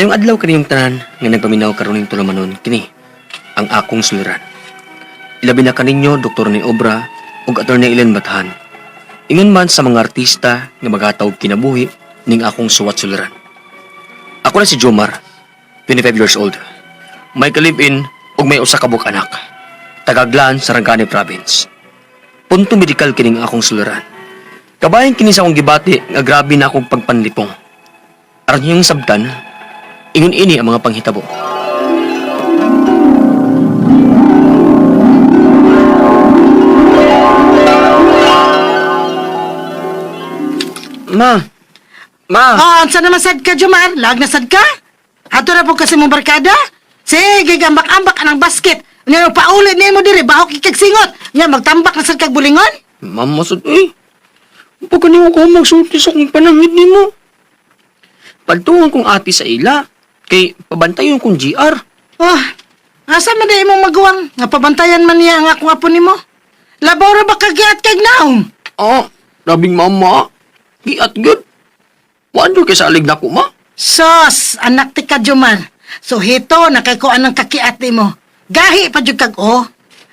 Mayong adlaw kaniyong tanan nga nagpaminaw karon ning tulamanon kini ang akong suliran. Ilabi na kaninyo Dr. ni Obra ug Attorney Ellen Bathan. Ingon man sa mga artista nga magatawag kinabuhi ning akong suwat suliran. Ako na si Jomar, 25 years old. May kalib-in ug may usa ka anak. Tagaglan sa Rangkane Province. Punto medikal kining akong suliran. Kabayan kini sa akong gibati nga grabe na akong pagpanlipong. Aron yung sabtan, ingon ini ang mga panghitabo. Ma! Ma! Oh, ansa naman sad ka, Jomar? Lag na sad ka? Ato na po kasi mong barkada? Sige, gambak-ambak anang basket. Nga paulit niya mo diri, bahok ikag singot. Nga magtambak na sad kag bulingon. Ma'am, masud eh. Pagka niyo ko magsulti sa kong panangit ni mo. Paltungan kong ati sa ila. Kay pabantayon kong GR. Oh, asa man di imong maguwang? Nga pabantayan man niya ang akong apo nimo. Labaw ra ba kagiat kag naong? Ah, rabing mama. Giat good. Wando kay salig na ko, ma. Sos, anak ti ka, Jomar. So hito, nakaykuan ng kakiat mo. Gahi pa jud kag o.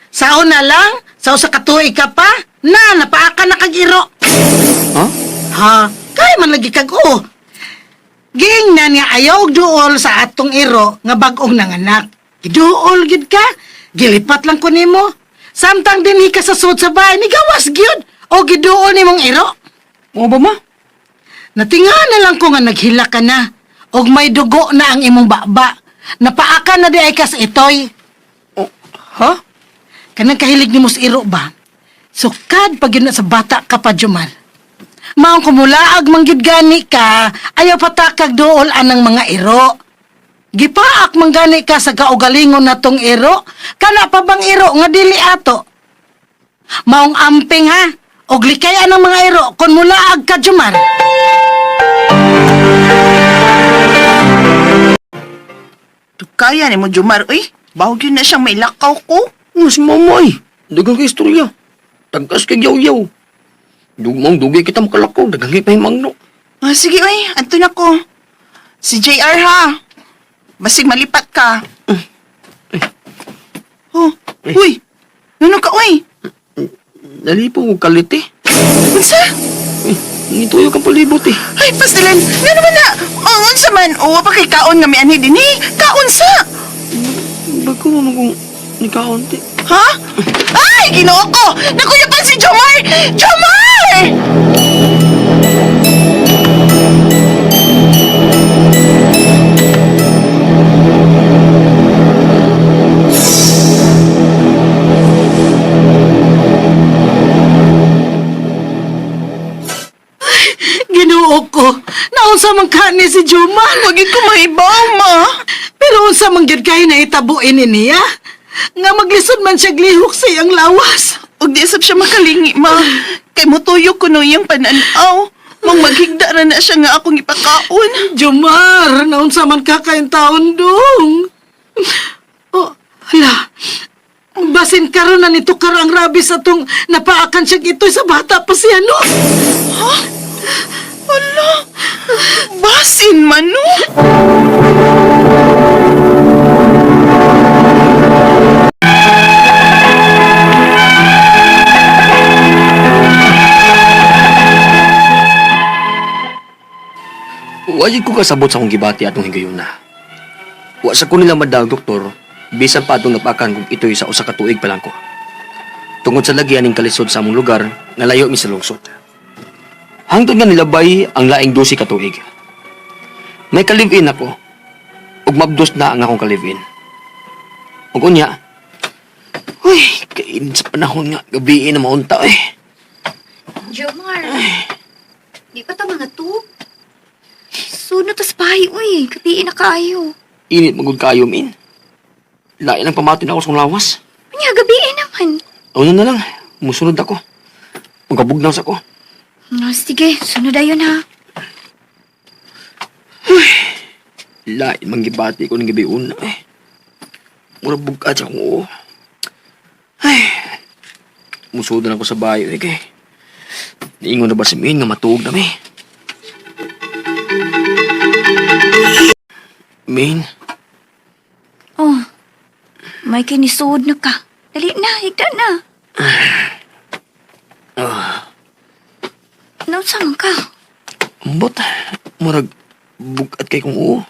Sao na lang, sao sa katuig ka pa, na, napaaka na kag iro. Ha? Ha? Kaya man lagi kag o. Ging na niya ayaw duol sa atong iro nga bag-ong nanganak. Giduol gid ka. Gilipat lang ko nimo. Samtang dinhi ka sa sud sa bahay ni gawas gyud o giduol nimong iro. Mo ba, ma? Natinga na lang ko nga naghila ka na. Og may dugo na ang imong baba. Napaaka na di ay kas itoy. Oh, ha? Kanang kahilig ni sa iro ba? Sukad pag yun na sa bata ka pa, Jumal. Maong kumulaag manggid gani ka, ayaw patakag dool anang mga iro. Gipaak manggani ka sa kaugalingon na tong iro, kana pa bang iro nga dili ato? Maong amping ha, og likayan ng mga iro kon mulaag ka, Jumal. Kaya ni mo, Jumar, uy. Bahog yun na siyang may lakaw ko. Nga si mama ay. Dagang ka istorya. Tagkas kay yaw-yaw. Dugmang dugi kita makalakaw. Dagang kay pahimang no. Ah, sige, uy. Anto na ko. Si JR, ha? Basig malipat ka. Oh, uy. Ano ka, uy? Nalipo ko kaliti. Unsa? Eh, ngituyo kang palibot eh. Ay, pasilan. Nga naman na. Oh, unsa man. O, pa kay kaon nga may anhi din, eh. Kaon sa. Bago mo kung nikaunti. Ha? Ay, ginoo ko! Nakuyapan si Jomar! Jomar! Naunsa man kani si Jumal. Magig ko maibaw, ma. Pero unsa man gyud kay nahitabuin ni niya? Nga maglisod man siya glihok sa iyang lawas. Ug di sab siya makalingi, ma. Kay mutuyok ko no iyang pananaw. Mang maghigda ra na siya nga akong ipakaon. Jomar, naunsa man ka kayong taon dong. Oh, hala. Basin karon na nito karo ang rabis atong napaakan siya ito sa bata pa siya, no? Hala. Basin man, no? Wajid ko kasabot sa akong gibati atong higayon na. Wa sa ko nila madag doktor, bisan pa atong napakan kung ito'y sa usa ka pa lang ko. Tungod sa lagyan ning kalisod sa among lugar, nga layo mi sa lungsod. Hangtod nga nilabay ang laing dosi ka tuig. May kalivin ako, ug mabdos na ang akong kalivin. Ug unya, Uy, kain sa panahon nga, gabi na maunta eh. Jomar, di pa ta mga to? Suno tas bahay, uy. Kapiin na kaayo. Init magud kayo min. Lain ang pamatin ako sa akong lawas. Kanya, gabiin naman. Ano na lang, musunod ako. Magkabugnaw sa ko. No, sige, sunod ayon ha. Lain manggibati ko ng gabi una eh. Mura bugat sa akong oo. Ay, musudan ako sa bayo eh kay. Niingon na ba si Min nga matuog na mi? Main. Oh, may kinisod na ka. Dali na, higda na. Nausa man ka? Ambot. Murag bugat kay kong uo.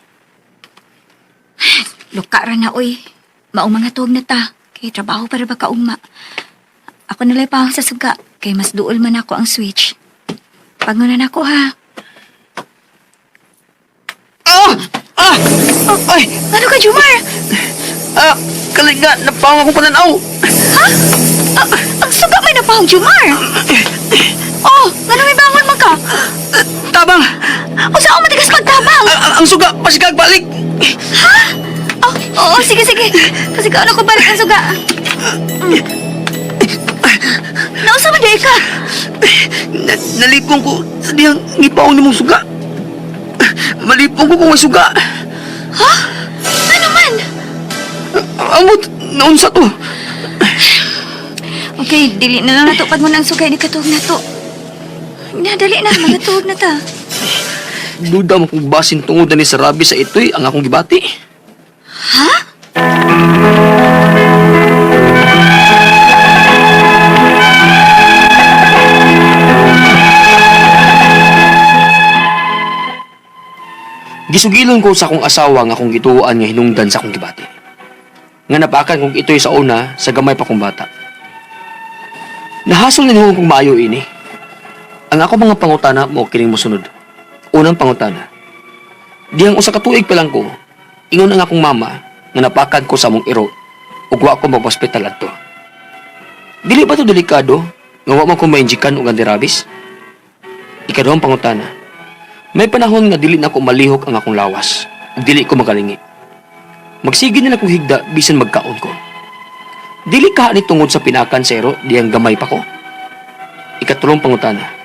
Luka ra na, uy. Maong mga tuog na ta. Kay trabaho para ba kaugma. Ako nalay pa sa suga. Kay mas duol man ako ang switch. Pangunan ako, ha? Ah! Ah! Ay! Ano ka, Jumar? Ah! Kalinga! Napawang akong pananaw! Ah, ang suga may napahong, Jumar! Oh, ano may bangon? Tabang! O saan matigas pagtabang? Ang, suga! Pasigag balik! Oh, oo, sige, sige. Kasi kaano ko balik ang suga. Nausa man ka? Na, nalipong ko sa diyang ngipaw ni mong suga. Malipong ko kung may suga. Ano man? Amot! Naunsa to? Okay, dili na lang natupad mo ng sugay ni katuog na to. Na, na, magatuog na ta. Duda mo kung basin tungod na ni sa rabi sa ito'y ang akong gibati. Ha? Gisugilon ko sa akong asawa nga akong gituan nga hinungdan sa akong gibati. Nga napakan kong ito'y sa una sa gamay pa kong bata. Nahasol ni kong maayo ini. Ang ako mga pangutana mo kining mosunod. Unang pangutana. Diyang usa ka tuig pa lang ko, ingon ang akong mama nga napakan ko sa mong iro ug wa ko mag-hospital adto. Dili ba to delikado nga wa man ko mainjikan og antirabis? Ikaduhang pangutana. May panahon nga dili na ko malihok ang akong lawas. Dili ko magalingi. Magsige na kong higda bisan magkaon ko. Dili ka ni tungod sa pinakan sero diyang gamay pa ko. Ikatulong pangutana.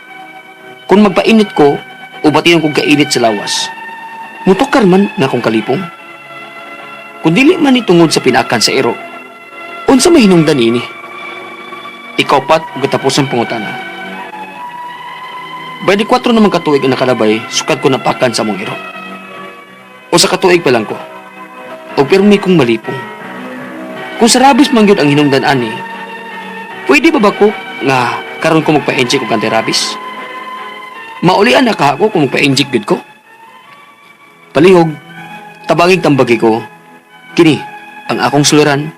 Kung magpainit ko o batiyon kong kainit sa lawas, mutokar man nga akong kalipong. Kung dili man ni tungod sa pinakan sa ero, unsa may hinungdan ini? Ikaw pat ug katapos ang pangutana. Bali 4 naman katuig ang nakalabay, sukat ko napakan sa mong iro. O sa katuig pa lang ko. O pirmi kong malipong. Kung sa rabis man yun ang hinungdan ani, pwede ba ba ko nga karon ko magpa-inject og anti-rabies? Maulian na ka ako kung magpa-inject gud ko. Palihog, tabangig tambagi ko, kini ang akong suliran,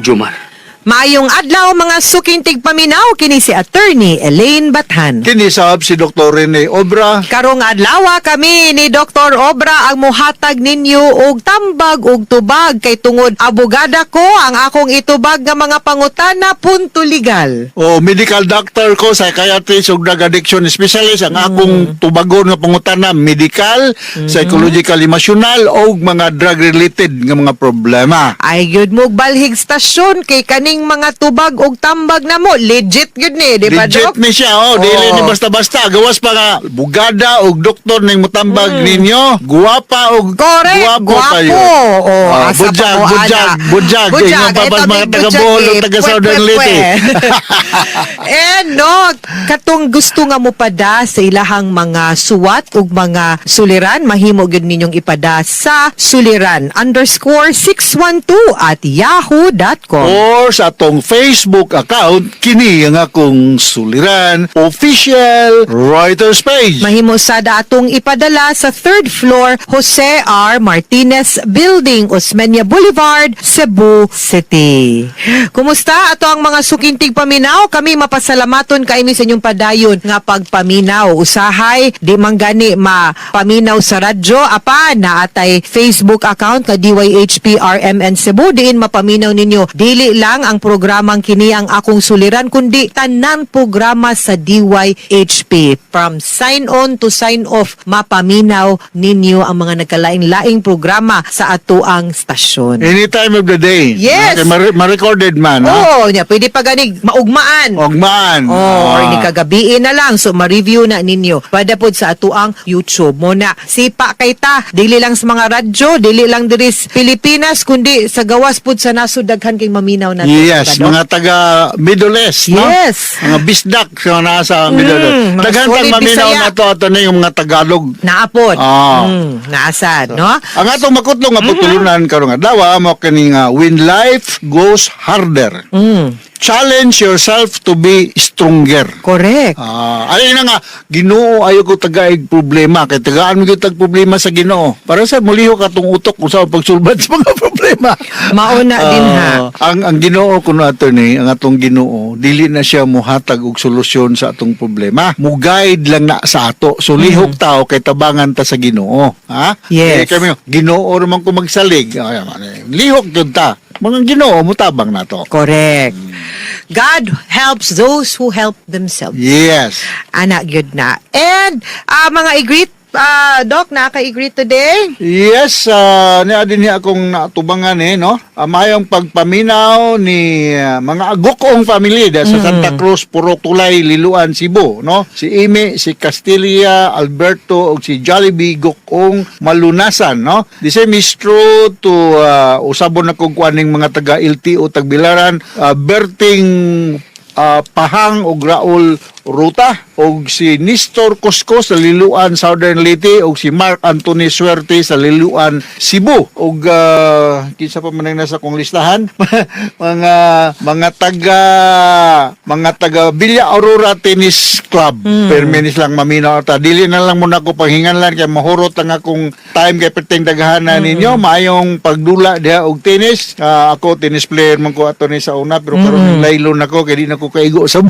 Jumar. Maayong adlaw mga sukintig paminaw kini si attorney Elaine Bathan. Kinisab si Dr. Rene Obra. Karong adlaw kami ni Dr. Obra ang muhatag ninyo og tambag og tubag kay tungod abogada ko ang akong itubag nga mga pangutana punto legal. O medical doctor ko, psychiatrist ug drug addiction specialist ang akong tubagon nga pangutana medical, psychological, emotional ug mga drug related nga mga problema. Ay gyud mo balhig stasyon kay kaning mga tubag og tambag na mo legit gyud ni di ba Legit Dok? ni siya, oh, dili ni basta-basta. Gawas pa nga, bugada og doktor ning mutambag ninyo. Guwapa Mm. Correct, guwapo guwapo. kayo. Oh, Ah, asa budyag, pa budyag, ana. budyag. Budyag, Tingnan pa ba ito, mga taga budyag Bohol eh. ug taga Pwe, Southern pwe, Leyte. pwe. eh no, katong gusto nga mo pada sa ilahang mga suwat ug mga suliran, mahimo gyud ninyong ipada sa suliran underscore 612 at yahoo.com. or sa atong Facebook account kini ang akong suliran official writers page. Mahimo sada atong ipadala sa third floor Jose R. Martinez Building, Osmeña Boulevard, Cebu City. Kumusta ato ang mga sukintig paminaw? Kami mapasalamaton kaini sa inyong padayon nga pagpaminaw. Usahay, di man gani mapaminaw sa radyo. Apa, naatay Facebook account nga DYHPRMN Cebu. Diin mapaminaw ninyo. Dili lang ang programang kini ang akong suliran, kundi tanan programa sa DYHP. From sign on to sign off, mapaminaw ninyo ang mga nagkalaing-laing programa sa atuang stasyon. Any time of the day. Yes. Okay, ma- ma-recorded man. Oo, niya, pwede pa ganig maugmaan. Ogman. Oh, or Ah. ni kagabiin na lang so ma-review na ninyo. Pada pod sa atuang YouTube mo na. Sipa kay ta, dili lang sa mga radyo, dili lang diri sa Pilipinas kundi sa gawas pod sa nasud daghan kay maminaw na. Yes, Dok? mga taga Middle East, no? Yes. Mga bisdak sa nasa Middle East. Mm, mga Daghang solid maminaw Bisaya. na to ato na yung mga Tagalog. Naapod. Ah. Mm, naasad, no? Ang atong makutlong nga pagtulunan karong adlaw mo kini nga when life goes harder. Mm, Challenge yourself to be stronger. correct. Ah, ayun na nga, Ginoo ayo ko tagaig problema kay tagaan mo gyud tag problema sa Ginoo. Para sa muliho ka tong utok kung sa pagsulbad sa mga problema. Mauna din ha. Ah, Ang ang Ginoo kuno attorney, ang atong Ginoo, dili na siya mohatag og solusyon sa atong problema. Mo guide lang na sa ato. So lihok tao kay tabangan ta sa Ginoo, ha? Mm-hmm. Yes. Kaya kami Ginoo man ko magsalig. Lihok jud ta. Mga Ginoo mutabang nato. Correct. God helps those who help themselves. Yes. Anak gyud na. And ah, mga igreet, ah, Doc, naka-igreet today? Yes, uh, niya din niya akong natubangan eh, no? Uh, mayong pagpaminaw ni ah, mga agokong family da sa Santa Cruz, Purok Tulay, Liluan, Cebu, no? Si Imi, si Castilla, Alberto, ug si Jollibee Gokong Malunasan, no? The same is true to uh, usabon na kong kuaning mga taga LTO Tagbilaran, uh, Berting ah, Pahang ug Raul Ruta og si Nestor Cosco sa Liluan Southern Leyte og si Mark Anthony Suerte sa Liluan Cebu. Og ah, kinsa pa man ang nasa kong listahan? Mga mga taga mga taga Villa Aurora Tennis Club. Perminis lang maminaw ta dili na lang muna ko panghinganlan kay mahurot lang akong time kay perteng daghanan ninyo. Maayong pagdula diha og tennis. Ah, ako tennis player man ko ato ni sa una pero karon mm. laylon ako kay di na ko kaigo sa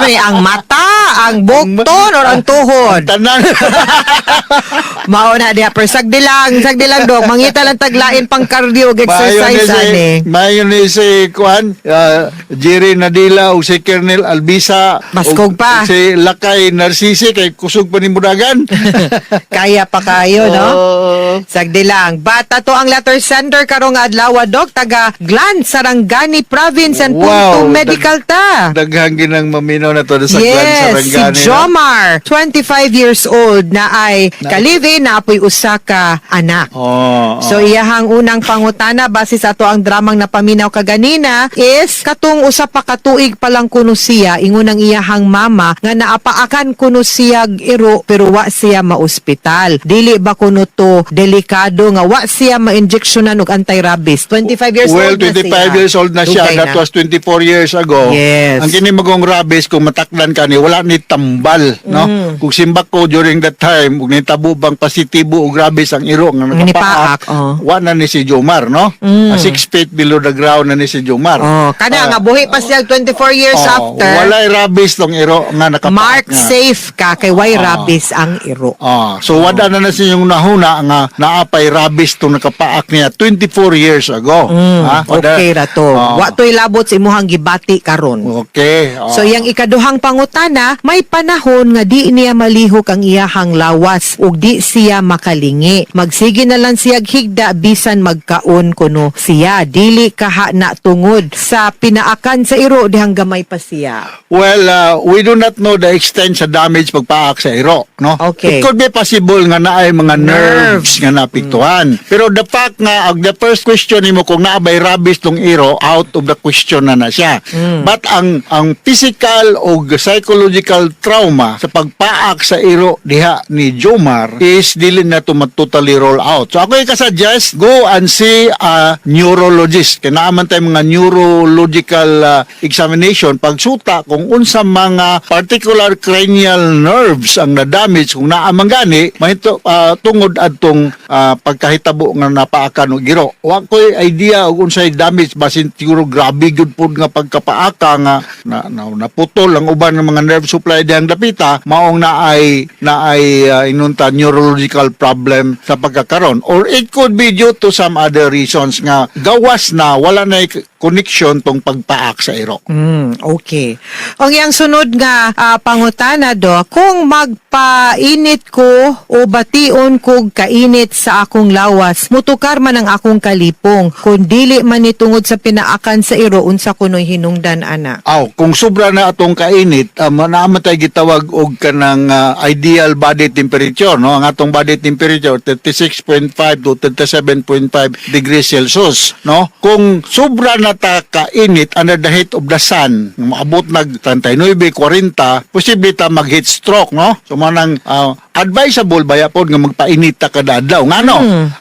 may ang mata, ang bukton, or ang tuhod. tanan Mauna diha, pero sagdi lang, sagdi lang, Doc. Mangita lang taglain pang cardio ug exercise, ani. Mayon ni si Kuan, uh, Jerry Nadila o si Kernel Albisa. Baskog o pa. Si Lakay Narcisi kay kusog pa ni Mudagan. Kaya pa kayo, no? Oo. Sagdi lang. Bata to ang letter sender karong adlaw, Doc. Taga Glan, Sarangani Province and Wow, Punto Medical ta. Daghang ginang maminaw na to sa Glan Yes, si Sarangani. No? Jomar, 25 years old, na ay kalivin na apoy usa ka anak. Oh, So iyahang unang pangutana base sa ato ang dramang napaminaw kaganina is katong usa pa katuig pa lang kuno siya ingon ang iyahang mama nga naapaakan kuno siya iro pero wa siya maospital. Dili ba kuno to delikado nga wa siya ma-injectionan og anti-rabies. 25 years well, old na 25 siya. years old na siya. Dugay That was 24 years ago. Yes. Ang kini magong rabies, kung matakdan ka ni, wala ni tambal. No? Mm. Kung simbak ko during that time, kung nitabo bang positibo o rabies ang iro nga nakapaak, oh. wa na ni si Jomar, no? Mm. A six feet below the ground na ni si Jomar. Oh, kada Ah, nga buhi pa siya 24 years oh, after. Walay rabies tong iro nga nakapaak Mark nga. safe ka kay way Ah. rabies ang iro. Ah, so wala na na siyang nahuna nga naapay rabies tong nakapaak niya 24 years ago. Mm, Ha? Wala- okay ra to. Ah. Wa to'y labot sa imuhang gibati karon. Okay. ah. So iyang ikaduhang pangutana, may panahon nga di niya malihok ang iyahang lawas ug di siya makalingi. Magsige na lang siya higda bisan magkaon kuno siya. Dili kaha na tungod sa pinaakan sa iro dihang gamay pa siya. Well, uh, we do not know the extent sa damage pagpaak sa iro, no? Okay. It could be possible nga naay mga nerves, nga napiktuhan. Pero the fact nga, ang the first question nimo kung naabay rabies tong iro, out of the question na na siya. But ang ang physical o psychological trauma sa pagpaak sa iro diha ni Jomar is dili na to totally roll out. So ako i-suggest, go and see a neurologist. Kaya naaman tayo mga neurological uh, examination pagsuta kung unsa mga particular cranial nerves ang na-damage kung naamang gani mahito uh, tungod adtong uh, pagkahitabo nga napaakan og giro. Wa ko'y idea og unsay damage basin siguro grabe gud pud nga pagkapaaka nga na, na, naputol ang uban ng mga nerve supply dihang dapita maong naay naay uh, inunta neurological problem sa pagkakaron or it could be due to some other reasons nga gawas na wala na connection tong pagpaak sa iro. Mm, okay. Ang iyang sunod nga ah, pangutana do, kung magpainit ko o bation kog kainit sa akong lawas, mutukar man ang akong kalipong. Kung dili man ni tungod sa pinaakan sa iro unsa kunoy hinungdan ana. Aw, kung sobra na atong kainit, um, naaman tayo gitawag og kanang ah, ideal body temperature, no? Ang atong body temperature 36.5 to 37.5 degrees Celsius, no? Kung sobra na ta kainit under the heat of the sun, maabot nag 39, 40, posible ta mag heat stroke, no? So manang ah, advisable ba yapon nga magpainit ta kada adlaw. Ngano?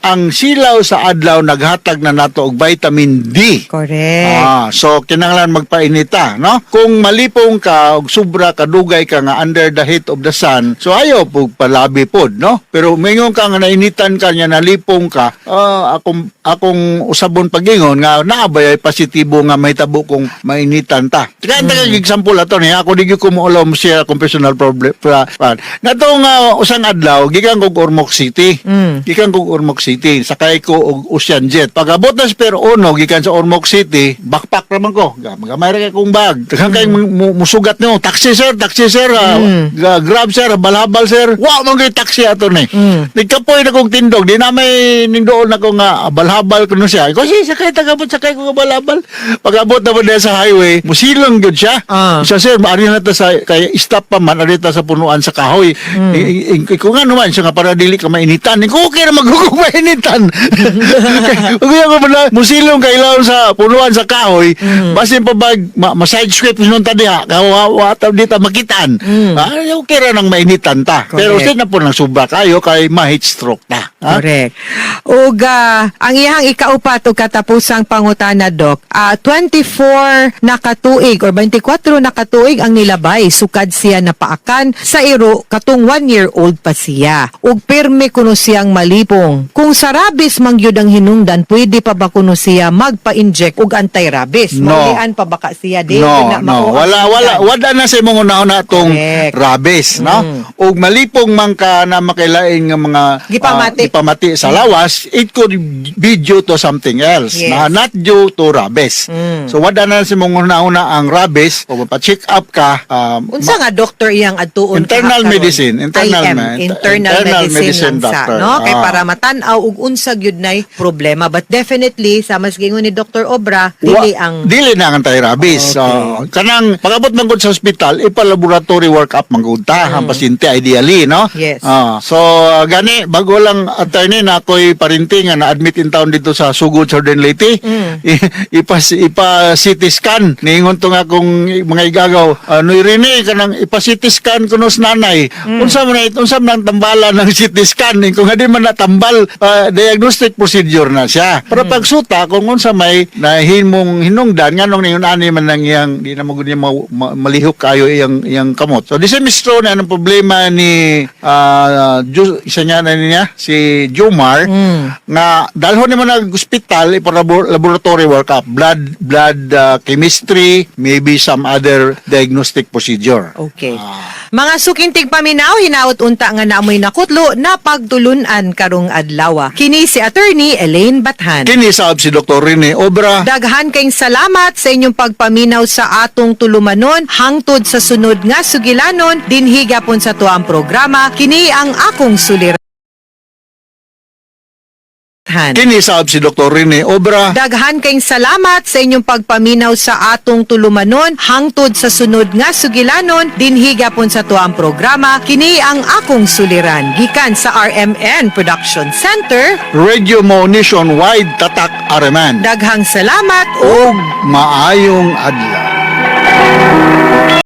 Ang silaw sa adlaw naghatag na nato og vitamin D. Correct. Ah, so kinahanglan magpainita, no? Kung malipong ka og sobra kadugay ka nga under the heat of the sun, so ayo pug palabi pod, no? Pero mingon ka nga nainitan ka nya nalipong ka, ah, akong akong usabon pagingon nga naabay ay positibo nga may tabo kung mainitan ta. Kaya mm. example ato ni ako di ko mo alam siya personal problem. Pa, pa. Nato nga usang adlaw gikan kog Ormoc City. Mm. Gikan kog Ormoc City, sakay ko og Ocean Jet. Pagabot na sa Pero Uno, gikan sa Ormoc City, backpack naman ko. Magamay ra kay kong bag. Tagang kay mu- musugat nyo. Taxi sir, taxi sir. ah, ga- grab sir, balhabal sir. Wa man kay taxi ato ni. Nagkapoy na kong tindog. Di na may nindoon na ko nga balhabal ko no siya. Kasi sakay tagabot, sakay ko nga balhabal. Pagabot na mo sa highway, musilong gyud siya. Ah. Siya sir, maari na ta sa kay stop pa man ari ta sa punuan sa kahoy. I- i- nga naman siya nga para dili ka mainitan. Ikaw okay na magugong mainitan. Kaya ko pala musilong ilaw sa punuan sa kahoy. Basin pa bag ma, ma side script nun ta diha. Kawa wa ta dita makitaan. Ah, okay ra nang mainitan ta. Pero sin na po nang subra kayo kay ma-heat stroke ta. Ha? Correct. Ug ah, ang iyang ikaupat o katapusang pangutana dok, ah, 24 na katuig or 24 na katuig ang nilabay sukad siya na paakan sa iro katong 1 year old pa siya. Ug pirme kuno siyang malipong. Kung sa rabies man gyud ang hinungdan, pwede pa ba kuno siya magpa-inject og anti-rabies? No. Maulian pa baka siya di No, na no. Wala, wala. Wala na sa imong una-una tong Correct. rabies, no? Ug malipong man ka na makailain nga mga Gipamati. ah, gipamati sa lawas, it could be due to something else. Yes. Na not due to rabies. Mm. So wala na sa imong una-una ang rabies o pa-check up ka um, Unsa nga doktor iyang adtuon Internal karon? medicine, internal IM, ma- internal, internal medicine, medicine lang sa, doctor. no? Kay Ah. para matan-aw ug unsa gyud nay problema but definitely sa mas gingon ni Dr. Obra dili ang dili na ang anti-rabies. Okay. So, kanang pagabot man sa ospital, ipa-laboratory workup man gud ta ang pasyente ideally, no? Mm. Yes. Ah, so uh, gani bago lang attorney na ako'y parinting nga na-admit in town dito sa Sugod Southern Leyte. Mm. Ipa ipa CT scan ningon to nga kung mga igagaw uh, no irene kanang ipa CT scan kuno sa nanay. Mm. Unsa man it unsa man ang tambalan ng CT scan kung hindi man natambal uh, diagnostic procedure na siya. Pero Mm. pagsuta kung unsa may nahimong hinungdan nganong ningon ani man lang iyang di na niya ma- ma- malihok kayo iyang iyang kamot. So this is na ang problema ni uh, Ju- isa niya na niya si Jomar Mm. nga dalhon ni mo nag hospital ipo labor- laboratory blood blood uh, chemistry maybe some other diagnostic procedure. Okay. Mga sukintig paminaw hinaut unta nga naamoy nakutlo na pagtulunan karong adlaw. Kini si attorney Elaine Bathan. Kini saab si Dr. Rene Obra Daghan kayong salamat sa inyong pagpaminaw sa atong tulumanon hangtod sa sunod nga sugilanon dinhi gapon sa tuang programa kini ang akong suliran. Kini saab si Dr. Rene Obra Daghan kayong salamat sa inyong pagpaminaw sa atong tulumanon hangtod sa sunod nga sugilanon dinhi gapon sa tuang programa kini ang akong suliran gikan sa RMN Production Center Radio Mo Nationwide Tatak Araman. daghang salamat Og maayong adlaw.